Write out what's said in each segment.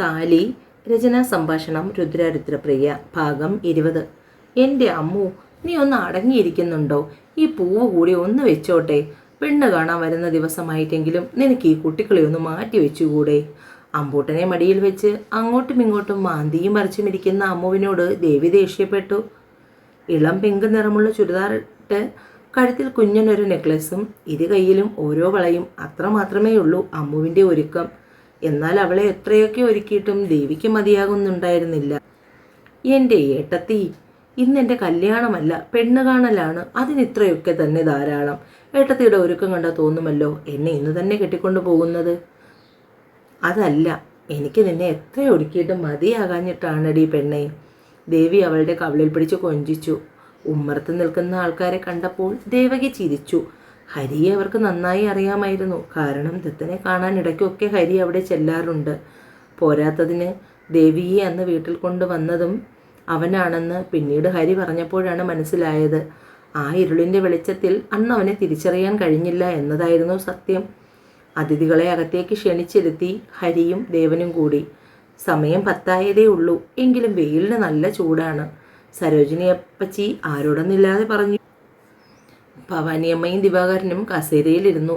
താലി രചനാ സംഭാഷണം രുദ്രരുദ്രപ്രിയ ഭാഗം ഇരുപത്. എന്റെ അമ്മു നീ ഒന്ന് അടങ്ങിയിരിക്കുന്നുണ്ടോ? ഈ പൂവ് കൂടി ഒന്ന് വെച്ചോട്ടെ. പെണ്ണ് കാണാൻ വരുന്ന ദിവസമായിട്ടെങ്കിലും നിനക്ക് ഈ കുട്ടികളെ ഒന്ന് മാറ്റി വെച്ചുകൂടെ? അമ്പൂട്ടനെ മടിയിൽ വെച്ച് അങ്ങോട്ടും ഇങ്ങോട്ടും മാന്തിയും മറിച്ചും ഇരിക്കുന്ന അമ്മുവിനോട് ദേവി ദേഷ്യപ്പെട്ടു. ഇളം പിങ്ക് നിറമുള്ള ചുരിദാർ ഇട്ട് കഴുത്തിൽ കുഞ്ഞനൊരു നെക്ലസും ഇരു കൈയിലും ഓരോ വളയും അത്ര മാത്രമേ ഉള്ളൂ അമ്മുവിന്റെ ഒരുക്കം. എന്നാൽ അവളെ എത്രയൊക്കെ ഒരുക്കിയിട്ടും ദേവിക്ക് മതിയാകുന്നുണ്ടായിരുന്നില്ല. എന്റെ ഏട്ടത്തി ഇന്നെന്റെ കല്യാണമല്ല പെണ്ണ് കാണലാണ് അതിനിത്രയൊക്കെ തന്നെ ധാരാളം. ഏട്ടത്തിയുടെ ഒരുക്കം കണ്ടാൽ തോന്നുമല്ലോ എന്നെ ഇന്ന് തന്നെ കെട്ടിക്കൊണ്ടു പോകുന്നത്? അതല്ല എനിക്ക് നിന്നെ എത്ര ഒരുക്കിയിട്ടും മതിയാകാഞ്ഞിട്ടാണടി പെണ്ണെ. ദേവി അവളുടെ കവിളിൽ പിടിച്ച് കൊഞ്ചിച്ചു. ഉമ്മറത്ത് നിൽക്കുന്ന ആൾക്കാരെ കണ്ടപ്പോൾ ദേവകി ചിരിച്ചു. ഹരിയെ അവർക്ക് നന്നായി അറിയാമായിരുന്നു. കാരണം ദത്തനെ കാണാൻ ഇടയ്ക്കൊക്കെ ഹരി അവിടെ ചെല്ലാറുണ്ട്. പോരാത്തതിന് ദേവിയെ അന്ന് വീട്ടിൽ കൊണ്ടുവന്നതും അവനാണെന്ന് പിന്നീട് ഹരി പറഞ്ഞപ്പോഴാണ് മനസ്സിലായത്. ആ ഇരുളിന്റെ വെളിച്ചത്തിൽ അന്ന് അവനെ തിരിച്ചറിയാൻ കഴിഞ്ഞില്ല എന്നതായിരുന്നു സത്യം. അതിഥികളെ അകത്തേക്ക് ക്ഷണിച്ചിരുത്തി ഹരിയും ദേവനും കൂടി. സമയം പത്തായതേ ഉള്ളൂ. എങ്കിലും വെയിലിന് നല്ല ചൂടാണ്. സരോജിനിയപ്പച്ചി ആരോടൊന്നില്ലാതെ പറഞ്ഞു. ഭവാനിയമ്മയും ദിവാകരനും കസേരയിലിരുന്നു.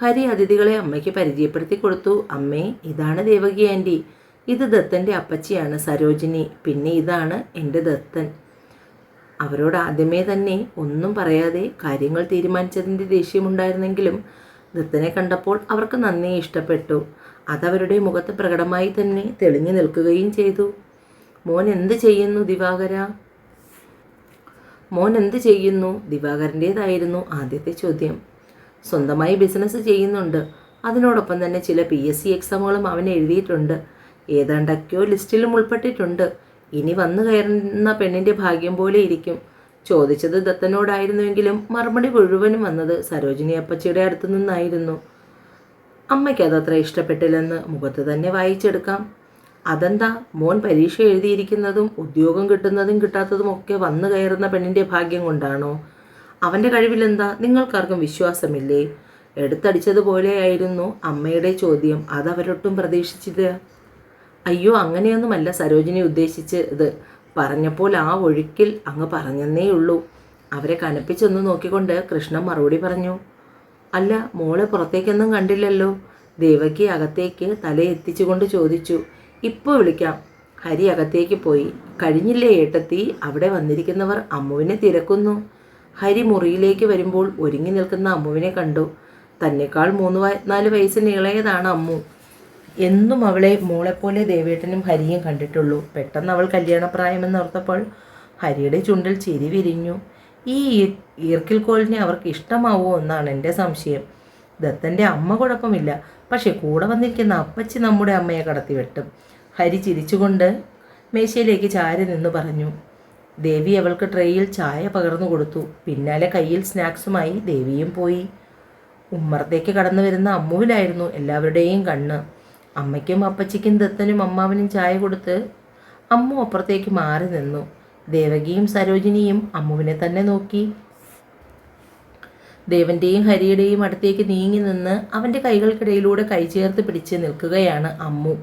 ഹരി അതിഥികളെ അമ്മയ്ക്ക് പരിചയപ്പെടുത്തി കൊടുത്തു. അമ്മേ ഇതാണ് ദേവകി ആന്റി ഇത് ദത്തന്റെ അപ്പച്ചിയാണ് സരോജിനി. പിന്നെ ഇതാണ് എന്റെ ദത്തൻ. അവരോട് ആദ്യമേ തന്നെ ഒന്നും പറയാതെ കാര്യങ്ങൾ തീരുമാനിച്ചതിന്റെ ദേഷ്യമുണ്ടായിരുന്നെങ്കിലും ദത്തനെ കണ്ടപ്പോൾ അവർക്ക് നന്നേ ഇഷ്ടപ്പെട്ടു. അതവരുടെ മുഖത്ത് പ്രകടമായി തന്നെ തെളിഞ്ഞു നിൽക്കുകയും ചെയ്തു. മോൻ എന്ത് ചെയ്യുന്നു ദിവാകര? മോൻ എന്ത് ചെയ്യുന്നു? ദിവാകരന്റേതായിരുന്നു ആദ്യത്തെ ചോദ്യം. സ്വന്തമായി ബിസിനസ് ചെയ്യുന്നുണ്ട്. അതിനോടൊപ്പം തന്നെ ചില പി എസ് സി എക്സാമുകളും അവൻ എഴുതിയിട്ടുണ്ട്. ഏതാണ്ടൊക്കെയോ ലിസ്റ്റിലും ഉൾപ്പെട്ടിട്ടുണ്ട്. ഇനി വന്നു കയറുന്ന പെണ്ണിന്റെ ഭാഗ്യം പോലെ ഇരിക്കും. ചോദിച്ചത് ദത്തനോടായിരുന്നുവെങ്കിലും മറുപടി മുഴുവനും വന്നത് സരോജിനി അപ്പച്ചിയുടെ അടുത്തു നിന്നായിരുന്നു. അമ്മയ്ക്ക് അതത്ര ഇഷ്ടപ്പെട്ടില്ലെന്ന് മുഖത്ത് തന്നെ വായിച്ചെടുക്കാം. അതെന്താ? മോൻ പരീക്ഷ എഴുതിയിരിക്കുന്നതും ഉദ്യോഗം കിട്ടുന്നതും കിട്ടാത്തതും ഒക്കെ വന്നു കയറുന്ന പെണ്ണിന്റെ ഭാഗ്യം കൊണ്ടാണോ? അവന്റെ കഴിവിലെന്താ? നിങ്ങൾക്കാർക്കും വിശ്വാസമില്ലേ? എടുത്തടിച്ചതുപോലെയായിരുന്നു അമ്മയുടെ ചോദ്യം. അതവരൊട്ടും പ്രതീക്ഷിച്ചില്ല അയ്യോ അങ്ങനെയൊന്നുമല്ല സരോജിനി ഉദ്ദേശിച്ചത്. പറഞ്ഞപ്പോൾ ആ ഒഴുക്കിൽ അങ്ങ് പറഞ്ഞെന്നേ ഉള്ളൂ അവരെ കനപ്പിച്ചൊന്ന് നോക്കിക്കൊണ്ട് കൃഷ്ണൻ മറുപടി പറഞ്ഞു. അല്ല മോളെ പുറത്തേക്കൊന്നും കണ്ടില്ലല്ലോ. ദേവകി അകത്തേക്ക് തലയെത്തിച്ചുകൊണ്ട് ചോദിച്ചു. ഇപ്പോൾ വിളിക്കാം. ഹരി അകത്തേക്ക് പോയി. കഴിഞ്ഞില്ലേ ഏട്ടത്തി? അവിടെ വന്നിരിക്കുന്നവർ അമ്മുവിനെ തിരക്കുന്നു. ഹരി മുറിയിലേക്ക് വരുമ്പോൾ ഒരുങ്ങി നിൽക്കുന്ന അമ്മുവിനെ കണ്ടു. തന്നെക്കാൾ മൂന്ന് നാല് വയസ്സിന് ഇളയതാണ് അമ്മു. എന്നും അവളെ മോളെപ്പോലെ ദേവേട്ടനും ഹരിയും കണ്ടിട്ടുള്ളൂ. പെട്ടെന്ന് അവൾ കല്യാണപ്രായമെന്ന് ഓർത്തപ്പോൾ ഹരിയുടെ ചുണ്ടിൽ ചിരി വിരിഞ്ഞു. ഈ ഈർക്കിൽ കോലിനെ അവർക്ക് ഇഷ്ടമാവോ എന്നാണ് എന്റെ സംശയം. ദത്തന്റെ അമ്മ കുഴപ്പമില്ല. പക്ഷേ കൂടെ വന്നിരിക്കുന്ന അപ്പച്ചി നമ്മുടെ അമ്മയെ കടത്തി വെട്ടും ഹരി ചിരിച്ചുകൊണ്ട് മേശയിലേക്ക് ചാരി നിന്ന് പറഞ്ഞു ദേവി അവൾക്ക് ട്രേയിൽ ചായ പകർന്നു കൊടുത്തു. പിന്നാലെ കയ്യിൽ സ്നാക്സുമായി ദേവിയും പോയി. ഉമ്മറത്തേക്ക് കടന്നു വരുന്ന അമ്മുവിലായിരുന്നു എല്ലാവരുടെയും കണ്ണ്. അമ്മയ്ക്കും അപ്പച്ചിക്കും ദത്തനും അമ്മാവനും ചായ കൊടുത്ത് അമ്മു അപ്പുറത്തേക്ക് മാറി നിന്നു. ദേവകിയും സരോജിനിയും അമ്മുവിനെ തന്നെ നോക്കി. ദേവന്റെയും ഹരിയുടെയും അടുത്തേക്ക് നീങ്ങി നിന്ന് അവന്റെ കൈകൾക്കിടയിലൂടെ കൈ ചേർത്ത് പിടിച്ച് നിൽക്കുകയാണ് അമ്മു.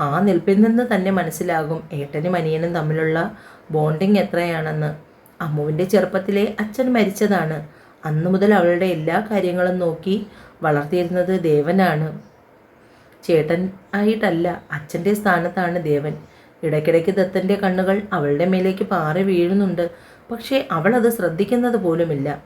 ആ നിൽപ്പിൽ നിന്ന് തന്നെ മനസ്സിലാകും ഏട്ടനും അനിയനും തമ്മിലുള്ള ബോണ്ടിങ് എത്രയാണെന്ന്. അമ്മുവിന്റെ ചെറുപ്പത്തിലെ അച്ഛൻ മരിച്ചതാണ്. അന്നു മുതൽ അവളുടെ എല്ലാ കാര്യങ്ങളും നോക്കി വളർത്തിയിരുന്നത് ദേവനാണ്. ചേട്ടൻ ആയിട്ടല്ല അച്ഛന്റെ സ്ഥാനത്താണ് ദേവൻ. ഇടയ്ക്കിടയ്ക്ക് ദത്തന്റെ കണ്ണുകൾ അവളുടെ മേലേക്ക് പാറി വീഴുന്നുണ്ട്. പക്ഷേ അവളത് ശ്രദ്ധിക്കുന്നത് പോലുമില്ല.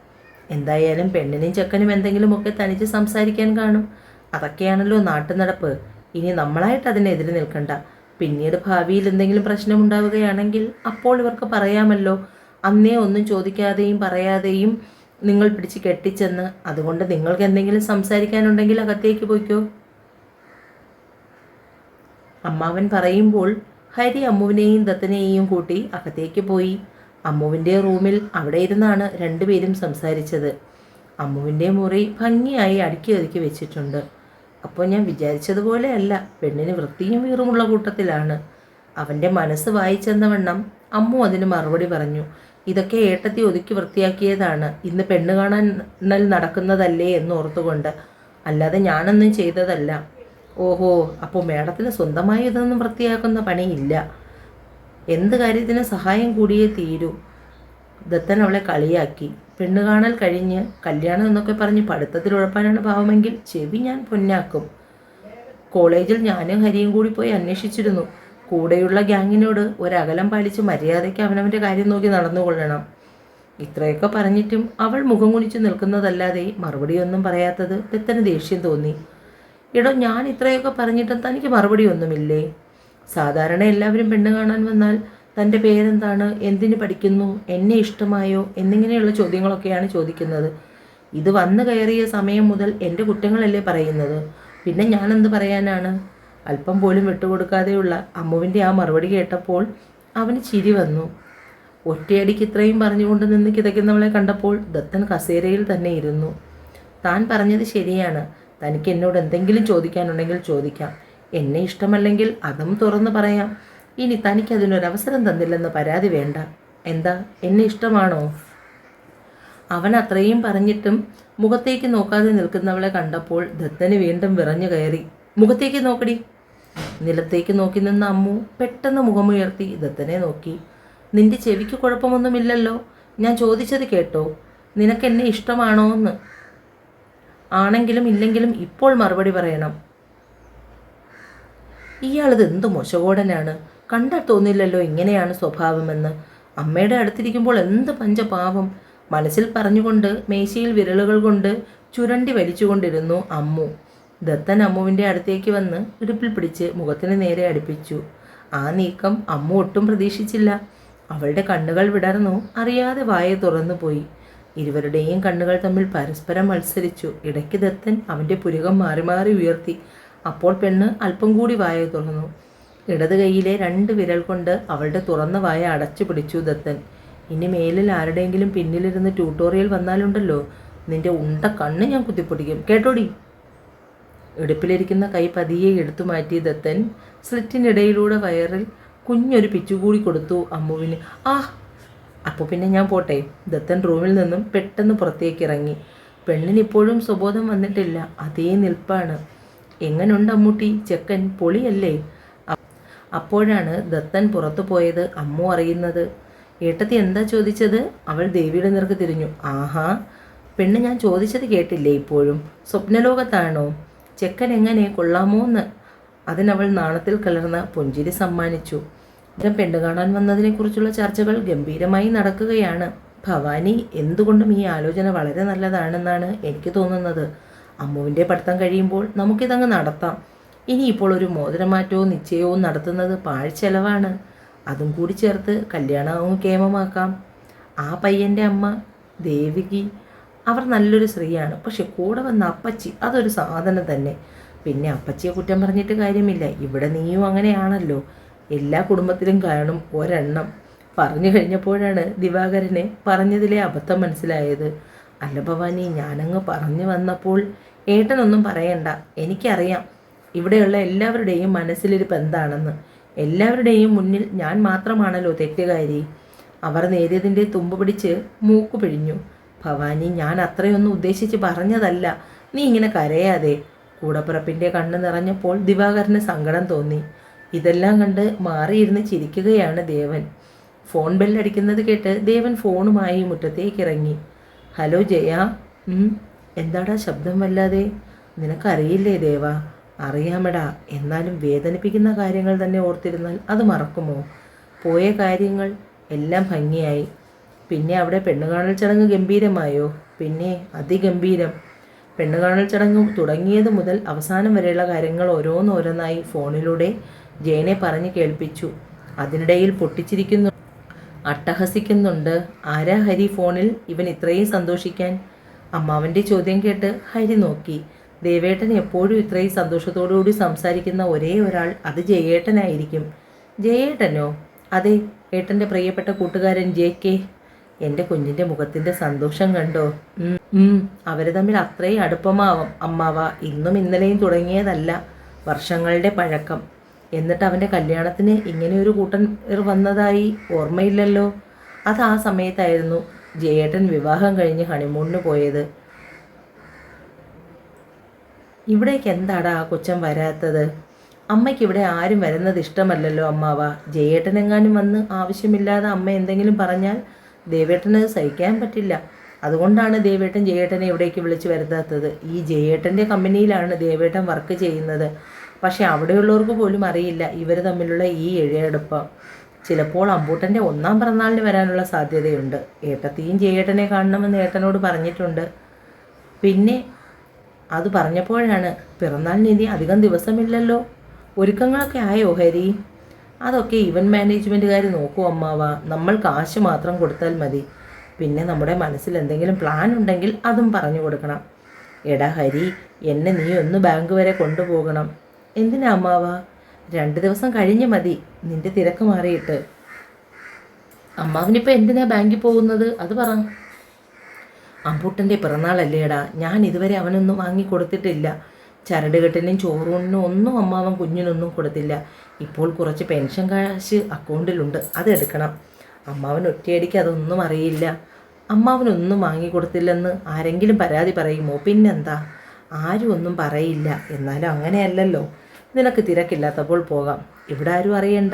എന്തായാലും പെണ്ണിനും ചെക്കനും എന്തെങ്കിലുമൊക്കെ തനിച്ച് സംസാരിക്കാൻ കാണും. അതൊക്കെയാണല്ലോ നാട്ടുനടപ്പ്. ഇനി നമ്മളായിട്ട് അതിനെതിരെ നിൽക്കണ്ട. പിന്നീട് ഭാവിയിൽ എന്തെങ്കിലും പ്രശ്നമുണ്ടാവുകയാണെങ്കിൽ അപ്പോൾ ഇവർക്ക് പറയാമല്ലോ. അന്നേ ഒന്നും ചോദിക്കാതെയും പറയാതെയും നിങ്ങൾ പിടിച്ച് കെട്ടിച്ചെന്ന്. അതുകൊണ്ട് നിങ്ങൾക്ക് എന്തെങ്കിലും സംസാരിക്കാനുണ്ടെങ്കിൽ അകത്തേക്ക് പോയിക്കോ. അമ്മാവൻ പറയുമ്പോൾ ഹരി അമ്മുവിനെയും ദത്തനെയും കൂട്ടി അകത്തേക്ക് പോയി. അമ്മുവിന്റെ റൂമിൽ അവിടെ ഇരുന്നാണ് രണ്ടുപേരും സംസാരിച്ചത്. അമ്മുവിന്റെ മുറി ഭംഗിയായി അടുക്കി ഒതുക്കി വെച്ചിട്ടുണ്ട്. അപ്പോൾ ഞാൻ വിചാരിച്ചതുപോലെയല്ല പെണ്ണിന് വൃത്തിയും വീറുമുള്ള കൂട്ടത്തിലാണ്. അവന്റെ മനസ്സ് വായിച്ചെന്നവണ്ണം അമ്മു അതിന് മറുപടി പറഞ്ഞു ഇതൊക്കെ ഏട്ടത്തി ഒതുക്കി വൃത്തിയാക്കിയതാണ്. ഇന്ന് പെണ്ണ് കാണാൻ നടക്കുന്നതല്ലേ എന്ന് ഓർത്തുകൊണ്ട്. അല്ലാതെ ഞാനൊന്നും ചെയ്തതല്ല. ഓഹോ അപ്പോൾ മേഡത്തിന് സ്വന്തമായി ഇതൊന്നും വൃത്തിയാക്കുന്ന പണിയില്ല. എന്ത് കാര്യത്തിന് സഹായം കൂടിയേ തീരൂ? ദത്തൻ അവളെ കളിയാക്കി. പെണ്ണ് കാണൽ കഴിഞ്ഞ് കല്യാണം എന്നൊക്കെ പറഞ്ഞ് പഠിത്തത്തിൽ ഉഴപ്പാനാണ് ഭാവമെങ്കിൽ ചെവി ഞാൻ പൊന്നാക്കും. കോളേജിൽ ഞാനും ഹരിയും കൂടി പോയി അന്വേഷിച്ചിരുന്നു. കൂടെയുള്ള ഗ്യാങ്ങിനോട് ഒരകലം പാലിച്ച് മര്യാദയ്ക്ക് അവനവന്റെ കാര്യം നോക്കി നടന്നുകൊള്ളണം. ഇത്രയൊക്കെ പറഞ്ഞിട്ടും അവൾ മുഖം കുണിച്ച് നിൽക്കുന്നതല്ലാതെ മറുപടിയൊന്നും പറയാത്തത് തെത്തന് ദേഷ്യം തോന്നി. എടോ ഞാൻ ഇത്രയൊക്കെ പറഞ്ഞിട്ടും തനിക്ക് മറുപടി ഒന്നുമില്ലേ സാധാരണ എല്ലാവരും പെണ്ണ് കാണാൻ വന്നാൽ തന്റെ പേരെന്താണ് എന്തിനു പഠിക്കുന്നു എന്നെ ഇഷ്ടമായോ എന്നിങ്ങനെയുള്ള ചോദ്യങ്ങളൊക്കെയാണ് ചോദിക്കുന്നത്. ഇത് വന്നു കയറിയ സമയം മുതൽ എന്റെ കുറ്റങ്ങളല്ലേ പറയുന്നത്. പിന്നെ ഞാനെന്ത് പറയാനാണ്? അല്പം പോലും വിട്ടുകൊടുക്കാതെയുള്ള അമ്മുവിന്റെ ആ മറുപടി കേട്ടപ്പോൾ അവന് ചിരി വന്നു. ഒറ്റയടിക്ക് ഇത്രയും പറഞ്ഞുകൊണ്ട് നിന്ന് കിതയ്ക്കുന്നവളെ കണ്ടപ്പോൾ ദത്തൻ കസേരയിൽ തന്നെ ഇരുന്നു. താൻ പറഞ്ഞത് ശരിയാണ്. തനിക്ക് എന്നോട് എന്തെങ്കിലും ചോദിക്കാനുണ്ടെങ്കിൽ ചോദിക്കാം. എന്നെ ഇഷ്ടമല്ലെങ്കിൽ അതും തുറന്ന് പറയാം. ഇനി തനിക്കതിനൊരവസരം തന്നില്ലെന്ന് പരാതി വേണ്ട. എന്താ? എന്നെ ഇഷ്ടമാണോ? അവൻ അത്രയും പറഞ്ഞിട്ടും മുഖത്തേക്ക് നോക്കാതെ നിൽക്കുന്നവളെ കണ്ടപ്പോൾ ദത്തന് വീണ്ടും വിറഞ്ഞു കയറി. മുഖത്തേക്ക് നോക്കടി. നിലത്തേക്ക് നോക്കി നിന്ന അമ്മു പെട്ടെന്ന് മുഖമുയർത്തി ദത്തനെ നോക്കി. നിന്റെ ചെവിക്ക് കുഴപ്പമൊന്നുമില്ലല്ലോ. ഞാൻ ചോദിച്ചത് കേട്ടോ. നിനക്ക് എന്നെ ഇഷ്ടമാണോ എന്ന് ആണെങ്കിലും ഇല്ലെങ്കിലും ഇപ്പോൾ മറുപടി പറയണം. ഇയാളിത് എന്ത് മോശകോടനാണ്? കണ്ടാൽ തോന്നില്ലല്ലോ ഇങ്ങനെയാണ് സ്വഭാവമെന്ന്. അമ്മയുടെ അടുത്തിരിക്കുമ്പോൾ എന്ത് പഞ്ചപാവം മനസ്സിൽ പറഞ്ഞുകൊണ്ട് മേശയിൽ വിരലുകൾ കൊണ്ട് ചുരണ്ടി വലിച്ചുകൊണ്ടിരുന്നു അമ്മു. ദത്തൻ അമ്മുവിന്റെ അടുത്തേക്ക് വന്ന് ഇടുപ്പിൽ പിടിച്ച് മുഖത്തിന് നേരെ അടുപ്പിച്ചു. ആ നീക്കം അമ്മു ഒട്ടും പ്രതീക്ഷിച്ചില്ല. അവളുടെ കണ്ണുകൾ വിടർന്നു അറിയാതെ വായ തുറന്നു പോയി. ഇരുവരുടെയും കണ്ണുകൾ തമ്മിൽ പരസ്പരം മത്സരിച്ചു. ഇടയ്ക്ക് ദത്തൻ അവന്റെ പുരുകം മാറി മാറി ഉയർത്തി. അപ്പോൾ പെണ്ണ് അല്പം കൂടി വായ തുറന്നു. ഇടത് കൈയിലെ രണ്ട് വിരൽ കൊണ്ട് അവളുടെ തുറന്ന വായ അടച്ചു പിടിച്ചു ദത്തൻ. ഇനി മേലിൽ ആരുടെയെങ്കിലും പിന്നിലിരുന്ന് ട്യൂട്ടോറിയൽ വന്നാലുണ്ടല്ലോ. നിന്റെ ഉണ്ട കണ്ണ് ഞാൻ കുത്തിപ്പൊടിക്കും. കേട്ടോടി? ഇടുപ്പിലിരിക്കുന്ന കൈ പതിയെ എടുത്തു മാറ്റി ദത്തൻ സ്ലിറ്റിനിടയിലൂടെ വയറിൽ കുഞ്ഞൊരു പിച്ചുകൂടി കൊടുത്തു അമ്മുവിന്. ആ അപ്പോൾ പിന്നെ ഞാൻ പോട്ടെ. ദത്തൻ റൂമിൽ നിന്നും പെട്ടെന്ന് പുറത്തേക്ക് ഇറങ്ങി. പെണ്ണിനിപ്പോഴും സ്വബോധം വന്നിട്ടില്ല. അതേ നിൽപ്പാണ്. എങ്ങനുണ്ട് അമ്മൂട്ടി? ചെക്കൻ പൊളിയല്ലേ? അപ്പോഴാണ് ദത്തൻ പുറത്തു പോയത് അമ്മു അറിയുന്നത്. ഏട്ടത്തി എന്താ ചോദിച്ചത്? അവൾ ദേവിയുടെ നിർക്ക് തിരിഞ്ഞു. ആഹാ പെണ്ണ് ഞാൻ ചോദിച്ചത് കേട്ടില്ലേ ഇപ്പോഴും? സ്വപ്നലോകത്താണോ? ചെക്കൻ എങ്ങനെ കൊള്ളാമോ എന്ന് അതിനവൾ നാണത്തിൽ കലർന്ന പുഞ്ചിരി സമ്മാനിച്ചു. ഇത്തരം പെണ്ണ് കാണാൻ വന്നതിനെക്കുറിച്ചുള്ള ചർച്ചകൾ ഗംഭീരമായി നടക്കുകയാണ്. ഭവാനി എന്തുകൊണ്ടും ഈ ആലോചന വളരെ നല്ലതാണെന്നാണ് എനിക്ക് തോന്നുന്നത്. അമ്മുവിന്റെ പഠിത്തം കഴിയുമ്പോൾ നമുക്കിതങ്ങ് നടത്താം. ഇനിയിപ്പോൾ ഒരു മോതിരമാറ്റവും നിശ്ചയവും നടത്തുന്നത് പാഴ്ചെലവാണ്. അതും കൂടി ചേർത്ത് കല്യാണവും കേമമാക്കാം. ആ പയ്യന്റെ അമ്മ ദേവികി അവർ നല്ലൊരു സ്ത്രീയാണ്. പക്ഷെ കൂടെ വന്ന അപ്പച്ചി അതൊരു സാധനം തന്നെ. പിന്നെ അപ്പച്ചിയെ കുറ്റം പറഞ്ഞിട്ട് കാര്യമില്ല. ഇവിടെ നീയും അങ്ങനെയാണല്ലോ. എല്ലാ കുടുംബത്തിലും കാണും ഒരെണ്ണം. പറഞ്ഞു കഴിഞ്ഞപ്പോഴാണ് ദിവാകരനെ പറഞ്ഞതിലെ അബദ്ധം മനസ്സിലായത്. അല്ല ഭവാനി ഞാനങ്ങ് പറഞ്ഞു വന്നപ്പോൾ ഏട്ടനൊന്നും പറയണ്ട. എനിക്കറിയാം. ഇവിടെയുള്ള എല്ലാവരുടെയും മനസ്സിലിരിപ്പ് എന്താണെന്ന് എല്ലാവരുടെയും മുന്നിൽ ഞാൻ മാത്രമാണല്ലോ തെറ്റുകാരി. അവർ നേരിയതിന്റെ തുമ്പ് പിടിച്ച് മൂക്ക് പിഴിഞ്ഞു. ഭവാനി ഞാൻ അത്രയൊന്നും ഉദ്ദേശിച്ച് പറഞ്ഞതല്ല. നീ ഇങ്ങനെ കരയാതെ. കൂടപ്പിറപ്പിന്റെ കണ്ണ് നിറഞ്ഞപ്പോൾ ദിവാകരന് സങ്കടം തോന്നി. ഇതെല്ലാം കണ്ട് മാറിയിരുന്ന് ചിരിക്കുകയാണ് ദേവൻ. ഫോൺ ബെല്ലടിക്കുന്നത് കേട്ട് ദേവൻ ഫോണുമായി മുറ്റത്തേക്ക് ഇറങ്ങി ഹലോ ജയ. എന്താടാ ശബ്ദം വല്ലാതെ? നിനക്കറിയില്ലേ ദേവ? അറിയാമടാ. എന്നാലും വേദനിപ്പിക്കുന്ന കാര്യങ്ങൾ തന്നെ ഓർത്തിരുന്നാൽ അത് മറക്കുമോ? പോയ കാര്യങ്ങൾ എല്ലാം ഭംഗിയായി. പിന്നെ അവിടെ പെണ്ണുകാണൽ ചടങ്ങ് ഗംഭീരമായോ? പിന്നെ അതിഗംഭീരം. പെണ്ണുകാണൽ ചടങ്ങ് തുടങ്ങിയത് മുതൽ അവസാനം വരെയുള്ള കാര്യങ്ങൾ ഓരോന്നോരോന്നായി ഫോണിലൂടെ ജയനെ പറഞ്ഞു കേൾപ്പിച്ചു. അതിനിടയിൽ പൊട്ടിച്ചിരിക്കുന്നു. അട്ടഹസിക്കുന്നുണ്ട്. ആരാ ഹരി ഫോണിൽ? ഇവൻ ഇത്രയും സന്തോഷിക്കാൻ? അമ്മാവന്റെ ചോദ്യം കേട്ട് ഹരി നോക്കി. ദേവേട്ടൻ എപ്പോഴും ഇത്രയും സന്തോഷത്തോടുകൂടി സംസാരിക്കുന്ന ഒരേ ഒരാൾ അത് ജയേട്ടനായിരിക്കും. ജയേട്ടനോ? അതെ ഏട്ടന്റെ പ്രിയപ്പെട്ട കൂട്ടുകാരൻ ജെ കെ. എന്റെ കുഞ്ഞിന്റെ മുഖത്തിന്റെ സന്തോഷം കണ്ടോ? ഉം, തമ്മിൽ അത്രയും അടുപ്പമാവും അമ്മാവ. ഇന്നും ഇന്നലെയും തുടങ്ങിയതല്ല വർഷങ്ങളുടെ പഴക്കം. എന്നിട്ട് അവന്റെ കല്യാണത്തിന് ഇങ്ങനെ ഒരു കൂട്ടൻ വന്നതായി ഓർമ്മയില്ലല്ലോ? അത് ആ സമയത്തായിരുന്നു ജയേട്ടൻ വിവാഹം കഴിഞ്ഞ് ഹണിമൂണിന് പോയത്. ഇവിടേക്ക് എന്താടാ ആ കൊച്ചൻ വരാത്തത്? അമ്മയ്ക്ക് ഇവിടെ ആരും വരുന്നത് ഇഷ്ടമല്ലല്ലോ അമ്മാവ. ജയേട്ടനെങ്ങാനും വന്ന് ആവശ്യമില്ലാതെ അമ്മ എന്തെങ്കിലും പറഞ്ഞാൽ ദേവേട്ടന് സഹിക്കാൻ പറ്റില്ല. അതുകൊണ്ടാണ് ദേവേട്ടൻ ജയേട്ടനെ ഇവിടേക്ക് വിളിച്ചു വരുത്താത്തത്. ഈ ജയേട്ടന്റെ കമ്പനിയിലാണ് ദേവേട്ടൻ വർക്ക് ചെയ്യുന്നത്. പക്ഷേ അവിടെയുള്ളവർക്ക് പോലും അറിയില്ല ഇവർ തമ്മിലുള്ള ഈ എഴയെടുപ്പം ചിലപ്പോൾ അമ്പൂട്ടന്റെ ഒന്നാം പിറന്നാളിന് വരാനുള്ള സാധ്യതയുണ്ട്. ഏട്ടത്തെയും ജയേട്ടനെ കാണണമെന്ന് ഏട്ടനോട് പറഞ്ഞിട്ടുണ്ട്. പിന്നെ അത് പറഞ്ഞപ്പോഴാണ് പിറന്നാൾ നിധി അധികം ദിവസമില്ലല്ലോ. ഒരുക്കങ്ങളൊക്കെ ആയോ ഹരി? അതൊക്കെ ഇവന്റ് മാനേജ്മെന്റുകാർ നോക്കൂ അമ്മാവ. നമ്മൾ കാശ് മാത്രം കൊടുത്താൽ മതി. പിന്നെ നമ്മുടെ മനസ്സിൽ എന്തെങ്കിലും പ്ലാൻ ഉണ്ടെങ്കിൽ അതും പറഞ്ഞു കൊടുക്കണം. എടാ ഹരി എന്നെ നീ ഒന്ന് ബാങ്ക് വരെ കൊണ്ടുപോകണം. എന്തിനാ അമ്മാവ? രണ്ട് ദിവസം കഴിഞ്ഞ് മതി. നിന്റെ തിരക്ക് മാറിയിട്ട്. അമ്മാവിനിപ്പോൾ എന്തിനാ ബാങ്കിൽ പോകുന്നത്? അത് പറ. അമ്പൂട്ടന്റെ പിറന്നാളല്ലേടാ. ഞാൻ ഇതുവരെ അവനൊന്നും വാങ്ങി കൊടുത്തിട്ടില്ല. ചരടുകെട്ടിനും ചോറൂണിനും ഒന്നും അമ്മാവൻ കുഞ്ഞിനൊന്നും കൊടുത്തില്ല. ഇപ്പോൾ കുറച്ച് പെൻഷൻ കാശ് അക്കൗണ്ടിലുണ്ട്. അതെടുക്കണം അമ്മാവൻ ഒറ്റയടിക്ക് അതൊന്നും അറിയില്ല. അമ്മാവനൊന്നും വാങ്ങിക്കൊടുത്തില്ലെന്ന് ആരെങ്കിലും പരാതി പറയുമോ? പിന്നെന്താ? ആരും ഒന്നും പറയില്ല. എന്നാലും അങ്ങനെയല്ലല്ലോ. നിനക്ക് തിരക്കില്ലാത്തപ്പോൾ പോകാം. ഇവിടെ ആരും അറിയണ്ട.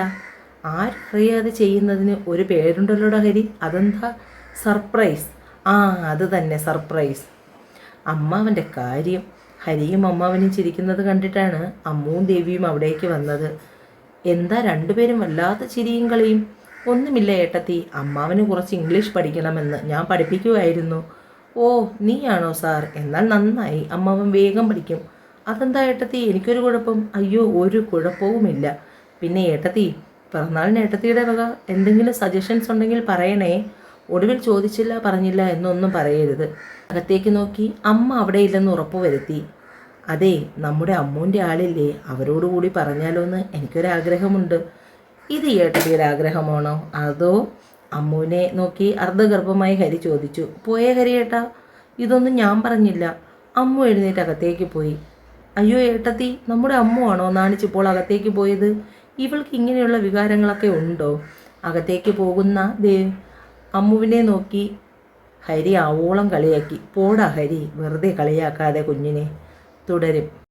ആരും അറിയാതെ ചെയ്യുന്നതിന് ഒരു പേരുണ്ടല്ലോടാ ഹരി? അതെന്താ? സർപ്രൈസ്. ആ അത് തന്നെ സർപ്രൈസ് അമ്മാവന്റെ കാര്യം ഹരിയും അമ്മാവനും ചിരിക്കുന്നത് കണ്ടിട്ടാണ് അമ്മുവും ദേവിയും അവിടേക്ക് വന്നത്. എന്താ രണ്ടുപേരും വല്ലാത്ത ചിരിയും കളിയും? ഒന്നുമില്ല ഏട്ടത്തി അമ്മാവന് കുറച്ച് ഇംഗ്ലീഷ് പഠിക്കണമെന്ന് ഞാൻ പഠിപ്പിക്കുമായിരുന്നു ഓ നീയാണോ സാർ? എന്നാൽ നന്നായി അമ്മാവൻ വേഗം പഠിക്കും. അതെന്താ ഏട്ടത്തി എനിക്കൊരു കുഴപ്പം? അയ്യോ ഒരു കുഴപ്പവുമില്ല. പിന്നെ ഏട്ടത്തി പിറന്നാളിന് ഏട്ടത്തിയുടെ വക എന്തെങ്കിലും സജഷൻസ് ഉണ്ടെങ്കിൽ പറയണേ. ഒടുവിൽ ചോദിച്ചില്ല പറഞ്ഞില്ല എന്നൊന്നും പറയരുത്. അകത്തേക്ക് നോക്കി അമ്മ അവിടെ ഇല്ലെന്ന് ഉറപ്പ് വരുത്തി. അതെ നമ്മുടെ അമ്മൂന്റെ ആളില്ലേ അവരോടുകൂടി പറഞ്ഞാലോ എന്ന് എനിക്കൊരാഗ്രഹമുണ്ട്. ഇത് ഏട്ടത്തിയുടെ ആഗ്രഹമാണോ? അതോ അമ്മുവിനെ നോക്കി അർദ്ധഗർഭമായി ഹരി ചോദിച്ചു. പോയേ ഹരി ഏട്ടാ ഇതൊന്നും ഞാൻ പറഞ്ഞില്ല. അമ്മു എഴുന്നേറ്റ് അകത്തേക്ക് പോയി. അയ്യോ ഏട്ടത്തി നമ്മുടെ അമ്മു ആണോ നാണിച്ചിപ്പോൾ അകത്തേക്ക് പോയത്? ഇവൾക്ക് ഇങ്ങനെയുള്ള വികാരങ്ങളൊക്കെ ഉണ്ടോ? അകത്തേക്ക് പോകുന്ന ദേ അമ്മുവിനെ നോക്കി ഹരി ആവോളം കളിയാക്കി. പോടാ ഹരി വെറുതെ കളിയാക്കാതെ കുഞ്ഞിനെ. തുടരും.